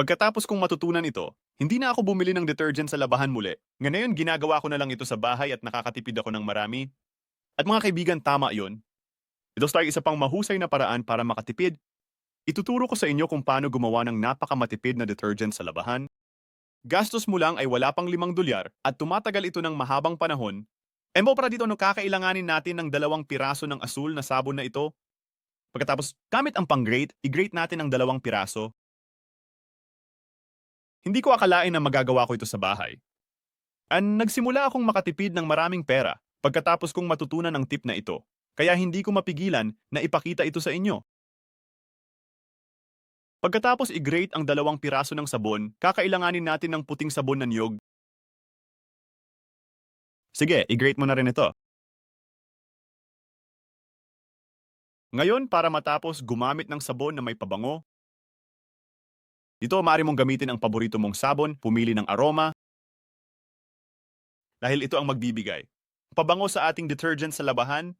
Pagkatapos kong matutunan ito, hindi na ako bumili ng detergent sa labahan muli. Ngayon ginagawa ko na lang ito sa bahay at nakakatipid ako ng marami. At mga kaibigan, tama yon. Ito sa isa pang mahusay na paraan para makatipid. Ituturo ko sa inyo kung paano gumawa ng napakamatipid na detergent sa labahan. Gastos mo lang ay wala pang limang dolyar at tumatagal ito ng mahabang panahon. Embo para dito no kakailanganin natin ng dalawang piraso ng asul na sabon na ito. Pagkatapos, gamit ang pang-grate, i-grate natin ang dalawang piraso. Hindi ko akalain na magagawa ko ito sa bahay. An nagsimula akong makatipid ng maraming pera pagkatapos kong matutunan ang tip na ito, kaya hindi ko mapigilan na ipakita ito sa inyo. Pagkatapos i-grate ang dalawang piraso ng sabon, kakailanganin natin ng puting sabon na niyog. Sige, i-grate mo na rin ito. Ngayon, para matapos gumamit ng sabon na may pabango, dito, maaari mong gamitin ang paborito mong sabon, pumili ng aroma, dahil ito ang magbibigay. Pabango sa ating detergent sa labahan.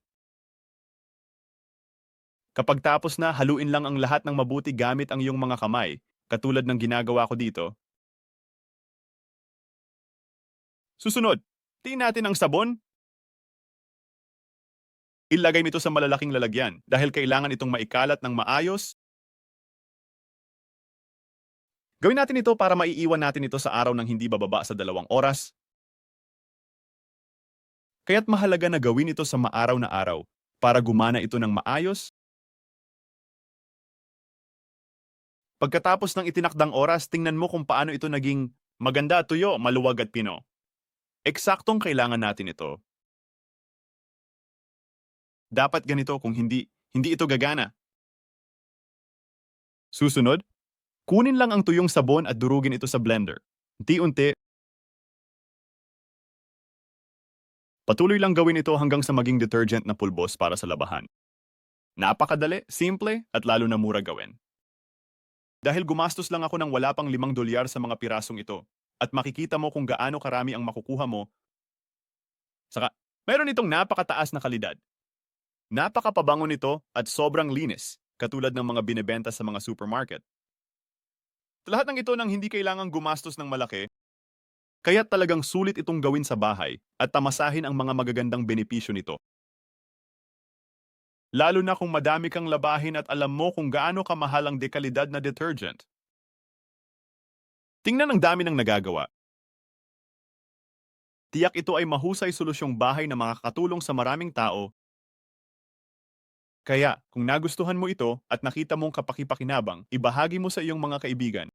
Kapag tapos na, haluin lang ang lahat ng mabuti gamit ang iyong mga kamay, katulad ng ginagawa ko dito. Susunod, tingin natin ang sabon. Ilagay mo ito sa malalaking lalagyan dahil kailangan itong maikalat ng maayos Gawin natin ito para maiiwan natin ito sa araw ng hindi bababa sa dalawang oras. Kaya't mahalaga na gawin ito sa maaraw na araw para gumana ito ng maayos. Pagkatapos ng itinakdang oras, tingnan mo kung paano ito naging maganda, tuyo, maluwag at pino. Eksaktong kailangan natin ito. Dapat ganito kung hindi, hindi ito gagana. Susunod, Kunin lang ang tuyong sabon at durugin ito sa blender. Unti-unti. Patuloy lang gawin ito hanggang sa maging detergent na pulbos para sa labahan. Napakadali, simple, at lalo na mura gawin. Dahil gumastos lang ako ng wala pang limang dolyar sa mga pirasong ito, at makikita mo kung gaano karami ang makukuha mo. Saka, meron itong napakataas na kalidad. Napakapabango nito at sobrang linis, katulad ng mga binebenta sa mga supermarket. Lahat ng ito nang hindi kailangang gumastos ng malaki, kaya talagang sulit itong gawin sa bahay at tamasahin ang mga magagandang benepisyo nito. Lalo na kung madami kang labahin at alam mo kung gaano kamahal ang dekalidad na detergent. Tingnan ang dami ng nagagawa. Tiyak ito ay mahusay solusyong bahay na makakatulong sa maraming tao. Kaya, kung nagustuhan mo ito at nakita mong kapakipakinabang, ibahagi mo sa iyong mga kaibigan.